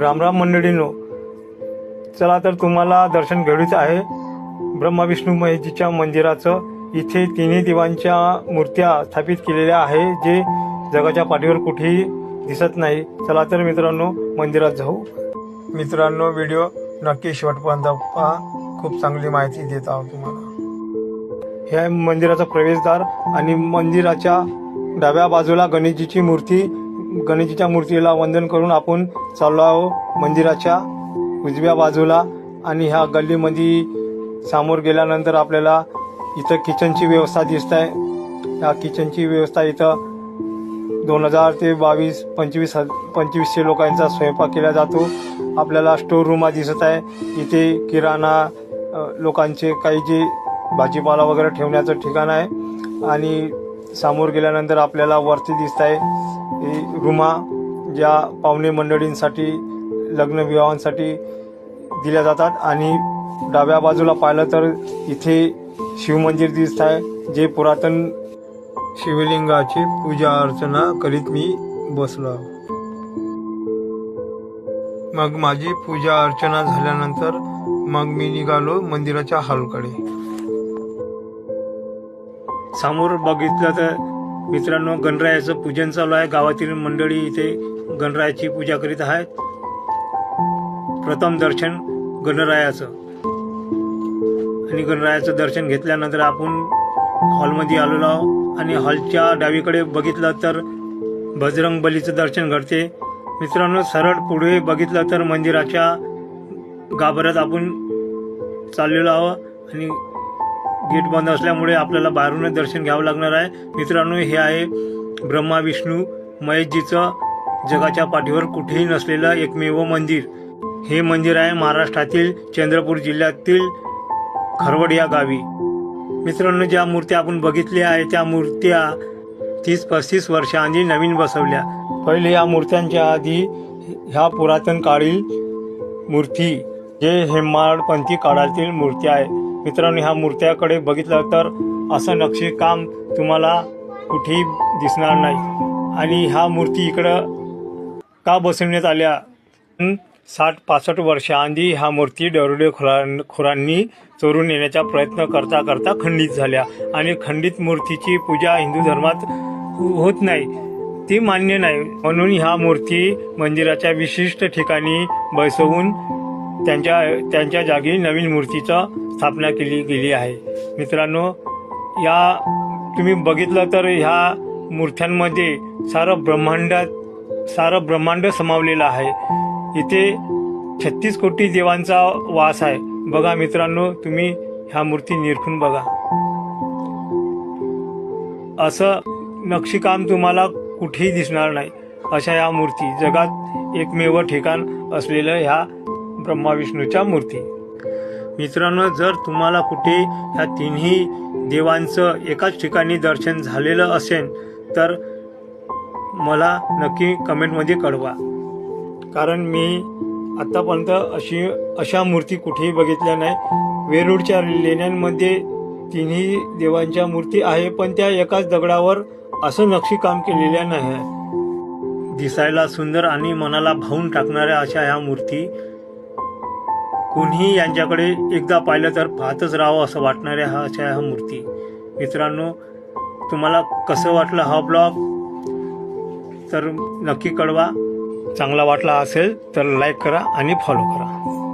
रामराम मंडळीनो. चला तर तुम्हाला दर्शन घडूच आहे. ब्रह्मा विष्णू महेशजीच्या मंदिराचं इथे तिन्ही देवांच्या मूर्त्या स्थापित केलेल्या आहे जे जगाच्या पाठीवर कुठेही दिसत नाही. चला तर मित्रांनो मंदिरात जाऊ. मित्रांनो व्हिडिओ नक्की शेवटपर्यंत पहा. खूप चांगली माहिती देत आहोत तुम्हाला. ह्या मंदिराचं मंदिराचा प्रवेशद्वार आणि मंदिराच्या डाव्या बाजूला गणेशजीची मूर्ती गणेशजीच्या मूर्तीला वंदन करून आपण चाललो आहो मंदिराच्या उजव्या बाजूला. आणि ह्या गल्लीमध्ये समोर गेल्यानंतर आपल्याला इथं किचनची व्यवस्था दिसत आहे ह्या किचनची व्यवस्था इथं दोन हजार ते बावीस पंचवीस पंचवीसशे लोकांचा स्वयंपाक केला जातो. आपल्याला स्टोर रूम दिसत आहे. इथे किराणा लोकांचे काही जे भाजीपाला वगैरे ठेवण्याचं ठिकाण आहे. आणि समोर गेल्यानंतर आपल्याला वरती दिसत आहे रुमा ज्या पाहुणे मंडळींसाठी लग्न विवाहांसाठी दिल्या जातात आणि डाव्या बाजूला पाहिलं तर इथे शिवमंदिर दिसत आहे जे पुरातन शिवलिंगाची पूजा अर्चना करीत मी बसलो. मग माझी पूजा अर्चना झाल्यानंतर मग मी निघालो मंदिराच्या हॉलकडे. समोर बघितलं तर मित्रांनो गणरायाचं पूजन चालू आहे. गावातील मंडळी इथे गणरायाची पूजा करीत आहेत. प्रथम दर्शन गणरायाचं. आणि गणरायाचं दर्शन घेतल्यानंतर आपण हॉलमध्ये आलेलो आहोत. आणि हॉलच्या डावीकडे बघितलं तर बजरंग बलीचं दर्शन घडते. मित्रांनो सरळ पुढे बघितलं तर मंदिराच्या गाभाऱ्यात आपण चाललेलो आहोत. आणि गेट बंद असल्यामुळे आपल्याला बाहेरूनच दर्शन घ्यावं लागणार आहे. मित्रांनो हे आहे ब्रह्मा विष्णू महेशजीचं जगाच्या पाठीवर कुठेही नसलेलं एकमेव मंदिर. हे मंदिर आहे महाराष्ट्रातील चंद्रपूर जिल्ह्यातील खरवड या गावी. मित्रांनो ज्या मूर्त्या आपण बघितल्या आहे त्या मूर्त्या तीस पस्तीस वर्षाआधी नवीन बसवल्या. पहिले या मूर्त्यांच्या आधी ह्या पुरातन काळील मूर्ती जे हेमाडपंथी काळातील मूर्ती आहे. मित्रांनो ह्या मूर्त्याकडे बघितलं तर असं नक्षीकाम तुम्हाला कुठेही दिसणार नाही. आणि ह्या मूर्ती इकडं का बसवण्यात आल्या? साठ पासष्ट वर्षाआधी ह्या मूर्ती डरुडे खोरां खोरांनी चोरून नेण्याचा प्रयत्न करता करता खंडित झाल्या. आणि खंडित मूर्तीची पूजा हिंदू धर्मात होत नाही. ती मान्य नाही. म्हणून ह्या मूर्ती मंदिराच्या विशिष्ट ठिकाणी बसवून त्यांच्या त्यांच्या जागी नवीन मूर्तीचा स्थापना केली गेली आहे. मित्रांनो या तुम्ही बघितलं तर ह्या मूर्त्यांमध्ये सारं ब्रह्मांडात सारं ब्रह्मांड समावलेलं आहे. इथे छत्तीस कोटी देवांचा वास आहे. बघा मित्रांनो तुम्ही ह्या मूर्ती निरखून बघा. असं नक्षीकाम तुम्हाला कुठेही दिसणार नाही. अशा या मूर्ती जगात एकमेव ठिकाण असलेलं ह्या ब्रह्मा विष्णूच्या मूर्ती. मित्रांनो जर तुम्हाला कुठे या तिन्ही देवांचं एकाच ठिकाणी दर्शन झालेलं असेल तर मला नक्की कमेंटमध्ये कळवा. कारण मी आत्तापर्यंत अशी अशा मूर्ती कुठेही बघितल्या नाही. वेरूळच्या लेण्यांमध्ये तिन्ही देवांच्या मूर्ती आहे पण त्या एकाच दगडावर असं नक्षीकाम केलेल्या नाही. आहे दिसायला सुंदर आणि मनाला भावून टाकणाऱ्या अशा ह्या मूर्ती कुणीही यांच्याकडे एकदा पाहिलं तर पाहतच राहावं असं वाटणाऱ्या हा अशा ह्या मूर्ती. मित्रांनो तुम्हाला कसं वाटलं हा ब्लॉग? तर नक्की कळवा. चांगला वाटला असेल तर लाईक करा आणि फॉलो करा.